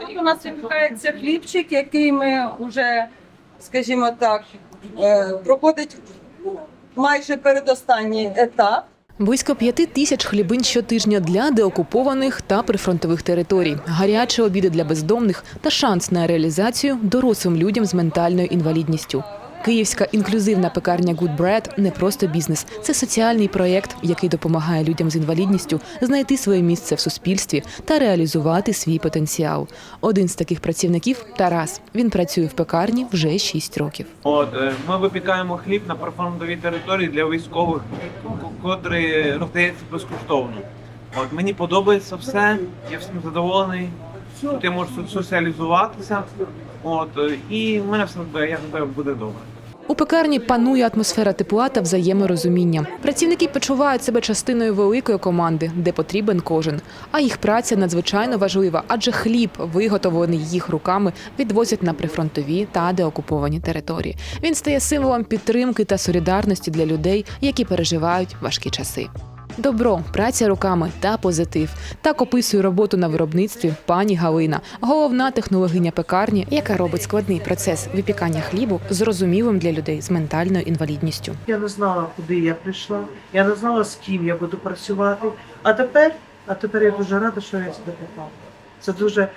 Тут у нас випікається хлібчик, який ми вже, скажімо так, е, проходить майже передостанній етап. Близько п'яти тисяч хлібин щотижня для деокупованих та прифронтових територій, гарячі обіди для бездомних та шанс на реалізацію дорослим людям з ментальною інвалідністю. Київська інклюзивна пекарня Good Bread – не просто бізнес, це соціальний проєкт, який допомагає людям з інвалідністю знайти своє місце в суспільстві та реалізувати свій потенціал. Один з таких працівників Тарас. Він працює в пекарні вже 6 років. От е, ми випікаємо хліб на прифронтовій території для військових, ко- котрий роздається безкоштовно. От мені подобається все, я всім задоволений. Тут я можу со- соціалізуватися. От е, і в мене все буде, я буде добре. У пекарні панує атмосфера тепла та взаєморозуміння. Працівники почувають себе частиною великої команди, де потрібен кожен. А їх праця надзвичайно важлива, адже хліб, виготовлений їх руками, відвозять на прифронтові та деокуповані території. Він стає символом підтримки та солідарності для людей, які переживають важкі часи. Добро, праця руками та позитив. Так описує роботу на виробництві пані Галина, головна технологиня пекарні, яка робить складний процес випікання хлібу зрозумілим для людей з ментальною інвалідністю. Я не знала, куди я прийшла. Я не знала, з ким я буду працювати. А тепер, а тепер я дуже рада, що я сюди попала. Це дуже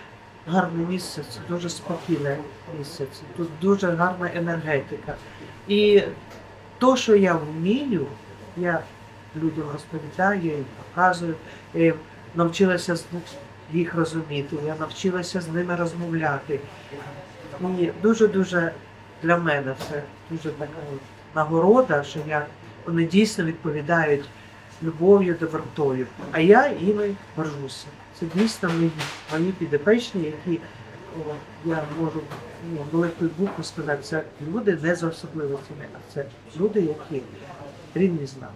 гарне місце, це дуже спокійне місце. Це тут дуже гарна енергетика. І то, що я вмію, я людям розповідаю, я їм показую, навчилася їх розуміти, я навчилася з ними розмовляти. І дуже-дуже для мене це дуже така нагорода, що я, вони дійсно відповідають любов'ю, добротою. А я іми горжуся. Це дійсно мої, мої підопечні, які о, я можу ну, великою буквою сказати, це люди не з особливостями, а це люди, які рівні з нами.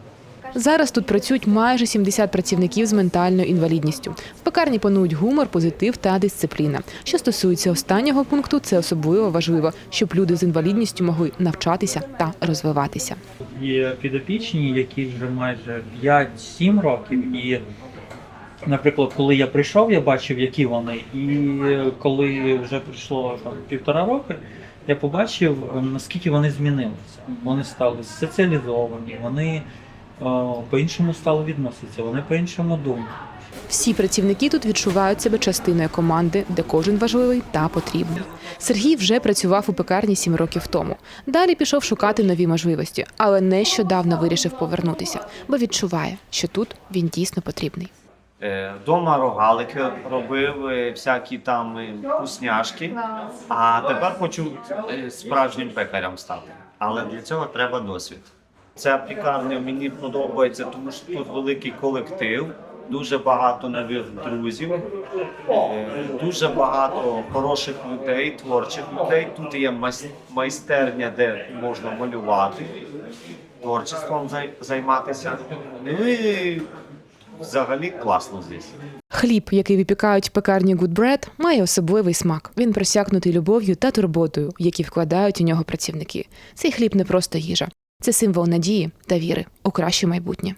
Зараз тут працюють майже 70 працівників з ментальною інвалідністю. В пекарні панують гумор, позитив та дисципліна. Що стосується останнього пункту, це особливо важливо, щоб люди з інвалідністю могли навчатися та розвиватися. Є підопічні, які вже майже 5-7 років. І, наприклад, коли я прийшов, я бачив, які вони. І коли вже пройшло там півтора роки, я побачив, ем, наскільки вони змінилися. Вони стали соціалізовані, вони по-іншому стали відноситися, вони по-іншому думають. Всі працівники тут відчувають себе частиною команди, де кожен важливий та потрібний. Сергій вже працював у пекарні сім років тому. Далі пішов шукати нові можливості, але нещодавно вирішив повернутися, бо відчуває, що тут він дійсно потрібний. Е, Дома рогалики робив, е, всякі там е, вкусняшки, а тепер хочу справжнім пекарем стати. Але для цього треба досвід. Ця пікарня мені подобається, тому що тут великий колектив, дуже багато нових друзів, е, дуже багато хороших людей, творчих людей. Тут є майстерня, де можна малювати, творчеством займатися. Ну і взагалі класно здесь. Хліб, який випікають в пекарні Good Bread, має особливий смак. Він просякнутий любов'ю та турботою, які вкладають у нього працівники. Цей хліб не просто їжа, це символ надії та віри у краще майбутнє.